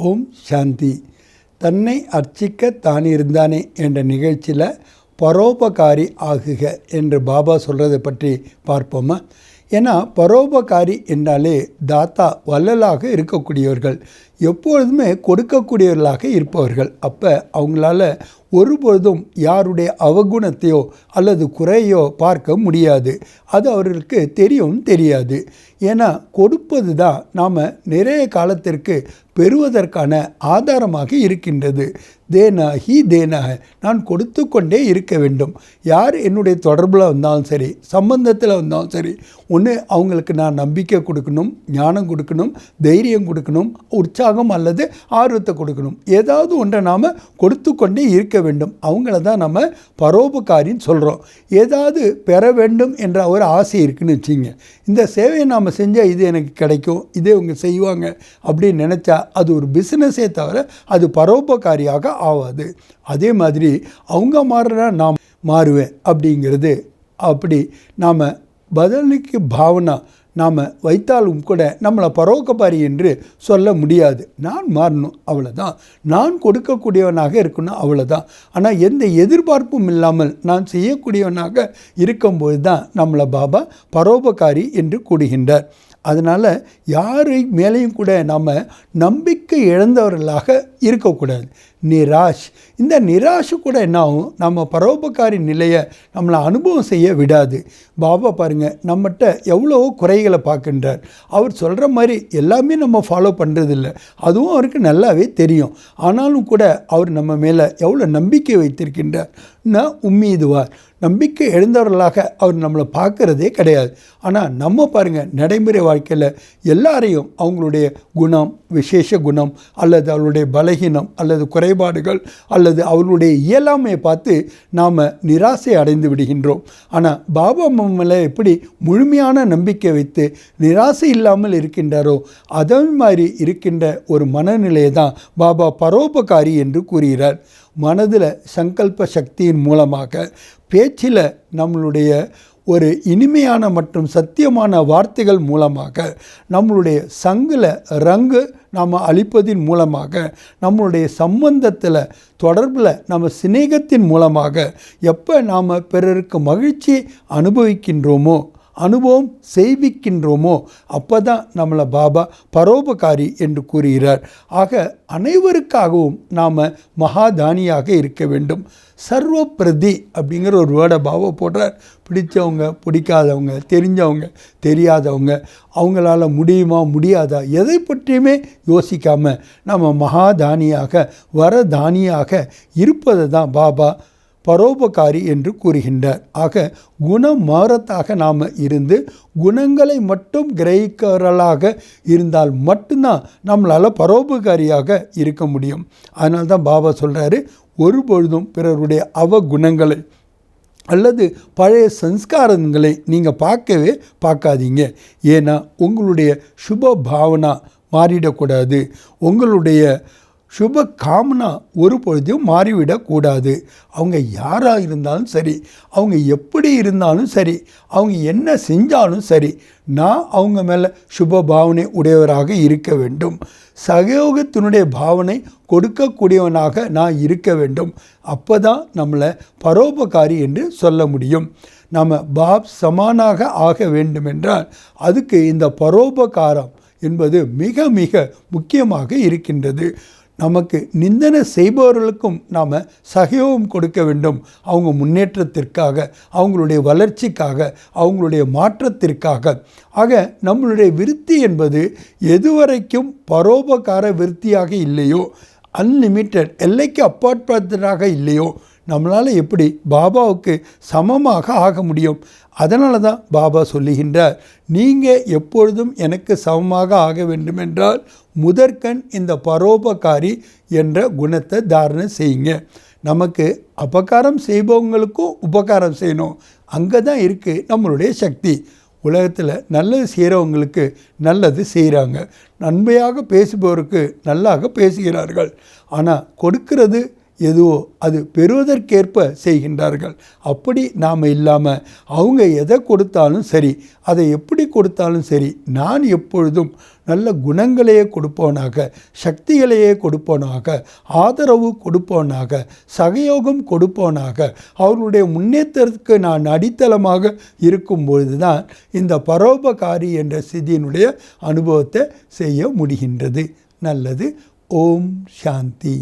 ஓம் சாந்தி. தன்னை அர்ச்சிக்க தானிருந்தானே என்ற நிகழ்ச்சியில் பரோபகாரி ஆகுக என்று பாபா சொல்கிறதை பற்றி பார்ப்போமா? ஏன்னா பரோபகாரி என்றாலே தாத்தா வள்ளலாக இருக்கக்கூடியவர்கள் எப்பொழுதுமே கொடுக்கக்கூடியவர்களாக இருப்பவர்கள். அப்போ அவங்களால ஒருபொழுதும் யாருடைய அவகுணத்தையோ அல்லது குறையோ பார்க்க முடியாது. அது அவர்களுக்கு தெரியவும் தெரியாது. ஏன்னா கொடுப்பது தான் நாம் நிறைய காலத்திற்கு பெறுவதற்கான ஆதாரமாக இருக்கின்றது. தேனா ஹி தேனாக நான் கொடுத்து கொண்டே இருக்க வேண்டும். யார் என்னுடைய தொடர்பில் வந்தாலும் சரி சம்பந்தத்தில் வந்தாலும் சரி ஒன்று அவங்களுக்கு நான் நம்பிக்கை கொடுக்கணும் ஞானம் கொடுக்கணும் தைரியம் கொடுக்கணும் உற்சாகம் அல்லது ஆர்வத்தை கொடுக்கணும். ஏதாவது ஒன்றை நாம் கொடுத்து கொண்டே இருக்க வேண்டும். அவங்கள தான் நம்ம பரோபகாரின்னு சொல்கிறோம் ஏதாவது பெற வேண்டும் என்ற ஒரு ஆசை இருக்குன்னு வச்சுங்க இந்த சேவையை நாம் செஞ்சால் இது எனக்கு கிடைக்கும். இதே இவங்க செய்வாங்க அப்படின்னு நினச்சா அது ஒரு பிஸ்னஸே தவிர அது பரோபகாரியாக ஆகாது அதே மாதிரி அவங்க மாறுனா நான் மாறுவேன் அப்படிங்கிறது. அப்படி நாம் பதிலுக்கு பாவனா நாம் வைத்தாலும் கூட நம்மளை பரோக்கப்பாரி என்று சொல்ல முடியாது. நான் மாறணும் அவ்வளோதான் நான் கொடுக்கக்கூடியவனாக இருக்கணும் அவ்வளோதான் ஆனால் எந்த எதிர்பார்ப்பும் இல்லாமல் நான் செய்யக்கூடியவனாக இருக்கும்போது தான் நம்மளை பாபா பரோபகாரி என்று கூடுகின்றார் அதனால் யாரை மேலேயும் கூட நாம் நம்பிக்கை இழந்தவர்களாக இருக்கக்கூடாது. நிராஷ். இந்த நிராஷு கூட என்ன ஆகும்? நம்ம பரோபக்காரி நிலையை நம்மளை அனுபவம் செய்ய விடாது. பாபா பாருங்கள் நம்மகிட்ட எவ்வளோ குறைகளை பார்க்கின்றார். அவர் சொல்கிற மாதிரி எல்லாமே நம்ம ஃபாலோ பண்ணுறதில்ல அதுவும் அவருக்கு நல்லாவே தெரியும். ஆனாலும் கூட அவர் நம்ம மேலே எவ்வளோ நம்பிக்கை வைத்திருக்கின்றார். நான் உம்மீதுவார். நம்பிக்கை எழுந்தவர்களாக அவர் நம்மளை பார்க்குறதே கிடையாது. ஆனால் நம்ம பாருங்கள் நடைமுறை வாழ்க்கையில் எல்லாரையும் அவங்களுடைய குணம் விசேஷ குணம் அல்லது அவளுடைய பலகீனம் அல்லது குறைபாடுகள் அல்லது அவர்களுடைய இயலாமையை பார்த்து நாம் நிராசை அடைந்து விடுகின்றோம். ஆனால் பாபா மேலே எப்படி முழுமையான நம்பிக்கை வைத்து நிராசை இல்லாமல் இருக்கின்றாரோ அதே மாதிரி இருக்கின்ற ஒரு மனநிலையை தான் பாபா பரோபகாரி என்று கூறுகிறார். மனதில் சங்கல்ப சக்தியின் மூலமாக பேச்சில் நம்மளுடைய ஒரு இனிமையான மற்றும் சத்தியமான வார்த்தைகள் மூலமாக நம்மளுடைய சங்கில் ரங்கு நாம் அளிப்பதின் மூலமாக நம்மளுடைய சம்பந்தத்தில் தொடர்பில் நம்ம சிநேகத்தின் மூலமாக எப்போ நாம் பிறருக்கு மகிழ்ச்சி அனுபவிக்கின்றோமோ அனுபவம் செய்விக்கின்றோமோ அப்போ தான் நம்மளை பாபா பரோபகாரி என்று கூறுகிறார். ஆக அனைவருக்காகவும் நாம் மகாதானியாக இருக்க வேண்டும். சர்வ பிரதி அப்படிங்கிற ஒரு வேர்டை பாபா போடுறார். பிடிச்சவங்க பிடிக்காதவங்க தெரிஞ்சவங்க தெரியாதவங்க அவங்களால முடியுமா முடியாதா எதை பற்றியுமே யோசிக்காமல் நம்ம மகாதானியாக வரதானியாக இருப்பதை தான் பாபா பரோபகாரி என்று கூறுகின்றார். ஆக குணம் மாறத்தாக நாம் இருந்து குணங்களை மட்டும் கிரகிக்கிறவர்களாக இருந்தால் மட்டும்தான் நம்மளால் பரோபகாரியாக இருக்க முடியும். அதனால தான் பாபா சொல்கிறாரு ஒருபொழுதும் பிறருடைய அவகுணங்களை அல்லது பழைய சன்ஸ்காரங்களை நீங்கள் பார்க்கவே பார்க்காதீங்க. ஏன்னா உங்களுடைய சுப பாவனா மாறிடக்கூடாது. உங்களுடைய சுப காமனா ஒரு பொழுதும் மாறிவிடக்கூடாது. அவங்க யாராக இருந்தாலும் சரி அவங்க எப்படி இருந்தாலும் சரி அவங்க என்ன செஞ்சாலும் சரி நான் அவங்க மேலே சுப பாவனை உடையவராக இருக்க வேண்டும். சகயோகத்தினுடைய பாவனை கொடுக்கக்கூடியவனாக நான் இருக்க வேண்டும். அப்போ தான் நம்மளை பரோபகாரி என்று சொல்ல முடியும். நம்ம பாப் சமானாக ஆக வேண்டுமென்றால் அதுக்கு இந்த பரோபகாரம் என்பது மிக மிக முக்கியமாக இருக்கின்றது. நமக்கு நிந்தனை செய்பவர்களுக்கும் நாம் சகயோகம் கொடுக்க வேண்டும். அவங்க முன்னேற்றத்திற்காக அவங்களுடைய வளர்ச்சிக்காக அவங்களுடைய மாற்றத்திற்காக. ஆக நம்மளுடைய விருத்தி என்பது எதுவரைக்கும் பரோபகார விருத்தியாக இல்லையோ அன்லிமிட்டெட் எல்லைக்கு அப்பாற்பட்டதாக இல்லையோ நம்மளால் எப்படி பாபாவுக்கு சமமாக ஆக முடியும்? அதனால தான் பாபா சொல்லுகின்றார் நீங்கள் எப்பொழுதும் எனக்கு சமமாக ஆக வேண்டுமென்றால் முதற்கண் இந்த பரோபகாரி என்ற குணத்தை தாரணை செய்யுங்க. நமக்கு அபகாரம் செய்பவங்களுக்கும் உபகாரம் செய்யணும். அங்கே தான் இருக்குது நம்மளுடைய சக்தி. உலகத்தில் நல்லது செய்கிறவங்களுக்கு நல்லது செய்கிறாங்க நன்மையாக பேசுபவருக்கு நல்லாக பேசுகிறார்கள். ஆனால் கொடுக்கிறது எதுவோ அது பெறுவதற்கேற்ப செய்கின்றார்கள். அப்படி நாம் இல்லாமல் அவங்க எதை கொடுத்தாலும் சரி அதை எப்படி கொடுத்தாலும் சரி நான் எப்பொழுதும் நல்ல குணங்களையே கொடுப்போனாக சக்திகளையே கொடுப்போனாக ஆதரவு கொடுப்போனாக சகயோகம் கொடுப்போனாக அவர்களுடைய முன்னேற்றத்துக்கு நான் அடித்தளமாக இருக்கும் பொழுதுதான் இந்த பரோபகாரி என்ற சிதியினுடைய அனுபவத்தை செய்ய முடிகின்றது. நல்லது. ஓம் சாந்தி.